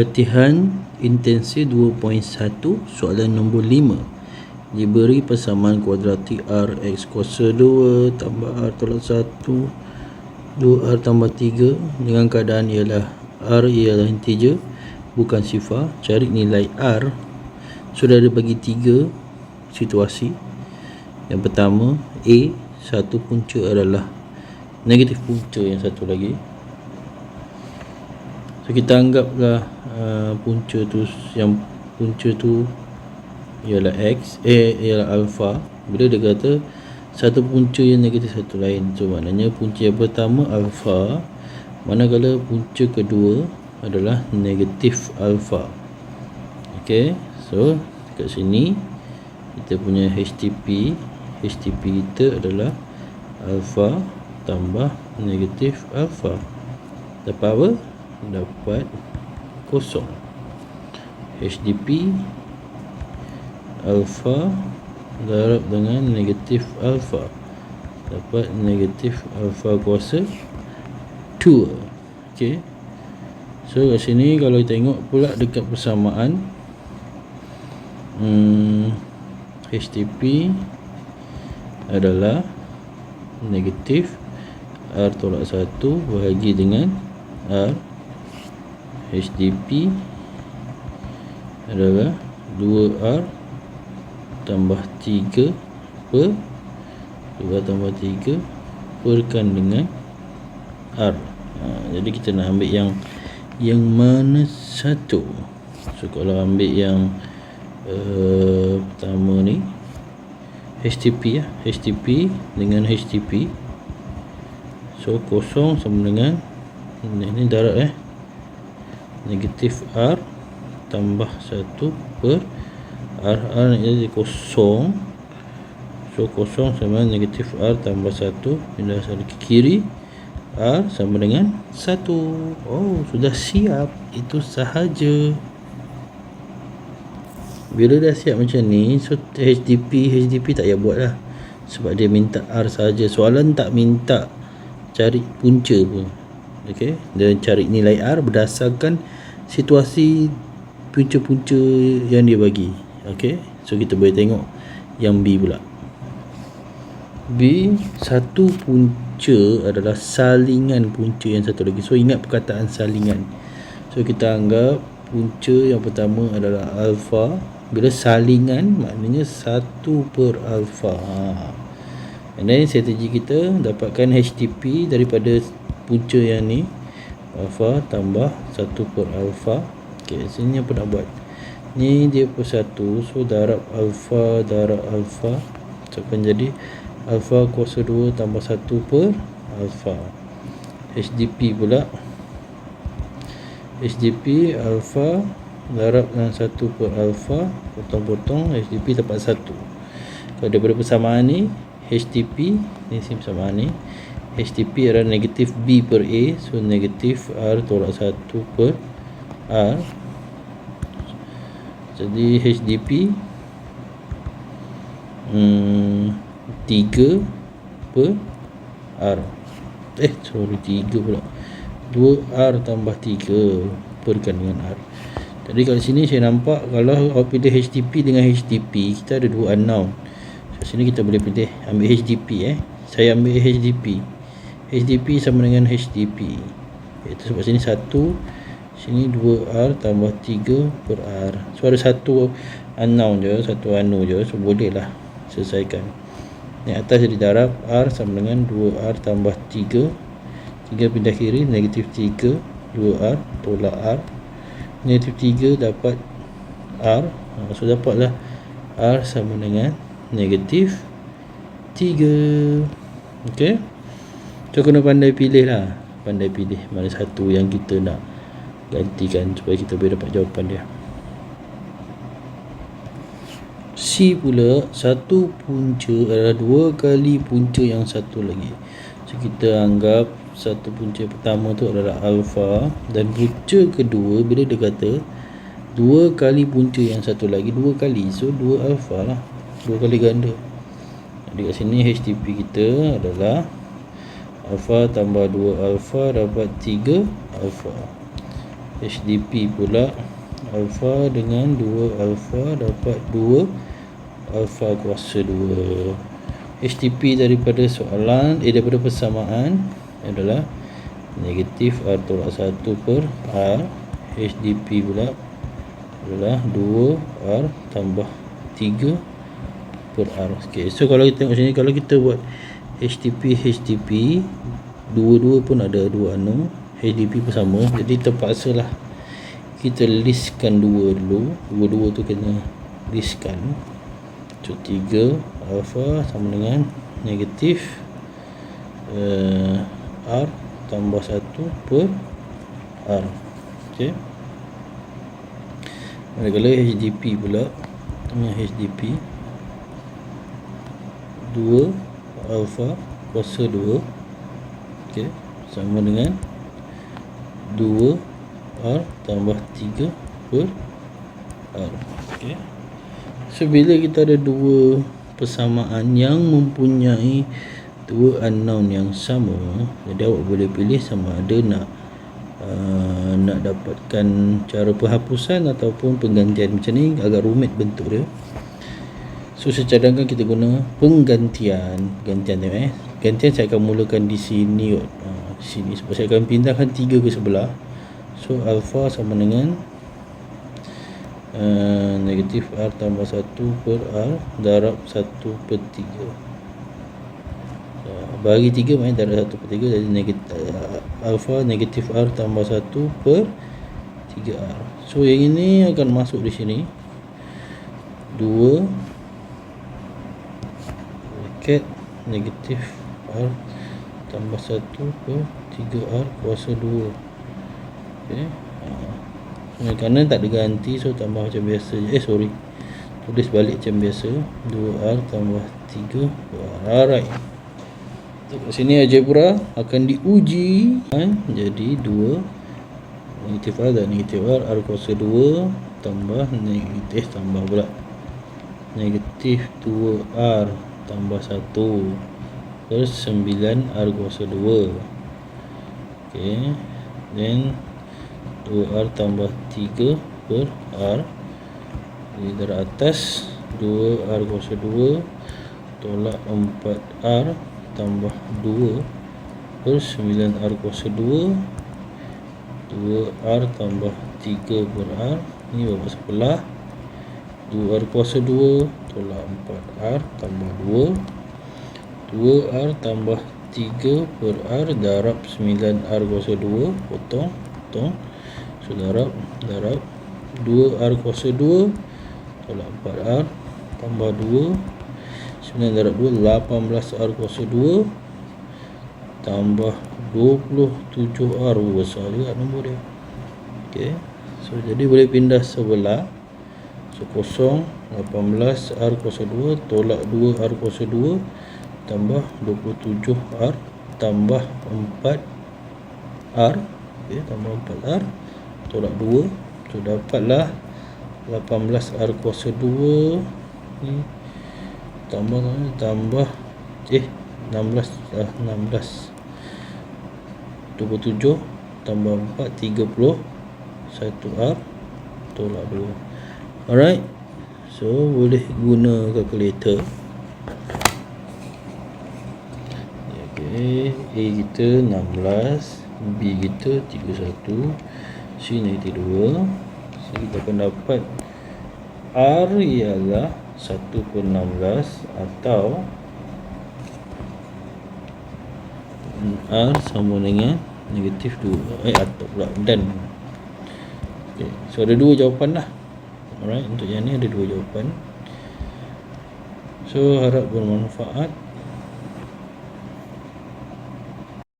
Latihan intensif 2.1 soalan nombor 5 diberi persamaan kuadratik R X kuasa 2 tambah R tolak 1 2R tambah 3 dengan keadaan ialah R ialah integer bukan sifar. Cari nilai R. Sudah ada bagi 3 situasi. Yang pertama A satu punca adalah negatif punca yang satu lagi. So kita anggaplah uh, punca tu yang punca tu ialah x eh ialah alpha. Bila dia kata satu punca yang negatif satu lain. So maknanya punca yang pertama alpha. Manakala punca kedua adalah negatif alpha. Okey so kat sini kita punya HTP HTP kita adalah alpha tambah negatif alpha. Dapat apa? Dapat kosong. HDP alpha darab dengan negatif alpha. Dapat negatif alpha kuasa 2 ok so kat sini kalau kita tengok pula dekat persamaan hmm, HTP adalah negatif. R tolak 1 bahagi dengan R HDP adalah 2R tambah 3 per 2 tambah 3 perkan dengan R. Ha, jadi kita nak ambil yang yang mana satu? So kalau ambil yang uh, pertama ni HTP ya. HTP dengan HTP so kosong sama dengan ini darat eh negatif R tambah 1 per R. R jadi kosong. So kosong sama negatif R tambah 1 pindah satu ke kiri. R sama dengan 1 oh sudah siap. Itu sahaja. Bila dah siap macam ni so HDP HDP tak payah buat lah. Sebab dia minta R saja soalan tak minta cari punca pun okey. Dan cari nilai R berdasarkan situasi punca-punca yang dia bagi. Okey. So kita boleh tengok yang B pula. B satu punca adalah salingan punca yang satu lagi. So ingat perkataan salingan. So kita anggap punca yang pertama adalah alpha. Bila salingan maknanya satu per alpha. Ha. and then strategi kita dapatkan HTP daripada punca yang ni alpha tambah 1 per alpha. Ok sini apa nak buat? Ni dia per 1 so darab alpha darab alpha. So akan jadi alpha kuasa 2 tambah 1 per alpha. HDP pula. HDP alpha darab dengan 1 per alpha. Potong-potong HDP dapat 1 kalau daripada persamaan ni HDP ni persamaan ni HTP adalah negatif B per A so negatif R tolak 1 per R. Jadi HDP hmm, 3 per R. Eh sorry 3 pula. 2R tambah 3 perkan dengan R. Jadi kalau sini saya nampak kalau awak pilih HTP dengan HTP kita ada dua unknown. So, sini kita boleh pilih ambil HDP eh. Saya ambil HDP HDP sama dengan HDP itu sebab sini 1 sini 2R tambah 3 per R. So ada satu unknown je satu anu je so boleh lah selesaikan. Yang atas jadi darab R sama dengan 2R tambah 3 3 pindah kiri negatif 3 2R tolak R. Negatif 3 dapat R. Ha, so dapatlah R sama dengan negatif 3 ok So kena pandai pilih lah. Pandai pilih mana satu yang kita nak Gantikan supaya kita boleh dapat jawapan dia. C pula Satu punca adalah dua kali punca yang satu lagi. So kita anggap Satu punca pertama tu adalah alpha Dan punca kedua Bila dia kata Dua kali punca yang satu lagi Dua kali. So dua alpha lah. Dua kali ganda. Jadi kat sini HTP kita adalah alfa tambah 2 alfa dapat 3 alfa HDP pula alfa dengan 2 alfa dapat 2 alfa kuasa 2 HDP daripada soalan eh daripada persamaan adalah negatif R tolak 1 per R. HDP pula adalah 2 R tambah 3 per R. Okay. so kalau kita tengok sini kalau kita buat HDP HDP dua-dua pun ada dua anu HDP pun sama. Jadi terpaksa lah kita listkan dua dulu. Dua-dua tu kena listkan. So 3 alpha sama dengan negatif uh, R tambah 1 per R. Ok manakala HDP pula dengan HDP 2 alpha kuasa 2 ok sama dengan 2 R tambah 3 per R. Ok so bila kita ada dua persamaan yang mempunyai dua unknown yang sama jadi awak boleh pilih sama ada nak uh, nak dapatkan cara penghapusan ataupun penggantian macam ni agak rumit bentuk dia so secadangkan kita guna penggantian. Gantian dia eh. Gantian saya akan mulakan di sini uh, di sini. Sebab saya akan pindahkan tiga ke sebelah. So alpha sama dengan uh, negatif R tambah 1 per R darab 1 per 3 uh, bagi 3 main darab 1 per 3 jadi negatif, alpha negatif R tambah 1 per 3R so yang ini akan masuk di sini. 2 bracket negatif R tambah 1 per 3R kuasa 2 ok ha. kerana tak ada ganti so tambah macam biasa je. Eh sorry. Tulis balik macam biasa. 2R tambah 3 alright. Kat sini algebra akan diuji. Kan? jadi 2 negatif R dan negatif R. R kuasa 2 tambah negatif tambah pula. Negatif 2R tambah 1 per 9 R kuasa 2 ok then 2R tambah 3 per R. Jadi dari atas 2R kuasa 2 tolak 4R tambah 2 per 9R kuasa 2 2R tambah 3 per R. Ini berapa sebelah 2R kuasa 2 tolak 4R tambah 2 2R tambah 3 per R darab 9R kuasa 2 potong potong. So darab darab. 2R kuasa 2 tolak 4R tambah 2 9 darab 2 18R kuasa 2 tambah 27R besar juga nombor dia. Ok so jadi boleh pindah sebelah so kosong 18R kuasa 2 tolak 2R kuasa 2 tambah 27R tambah 4R okay, tambah 4R tolak 2 so dapatlah 18R kuasa 2 ni tambah tambah eh 16 ah 16 27 tambah 4 30 1R tolak 2 alright. So boleh guna kalkulator A kita 16 B kita 31 C negatif 2 so kita akan dapat R ialah 1 per 16 atau R sama dengan negatif 2 eh atau pula dan. Okay. so ada dua jawapan lah alright untuk yang ni ada dua jawapan. So harap bermanfaat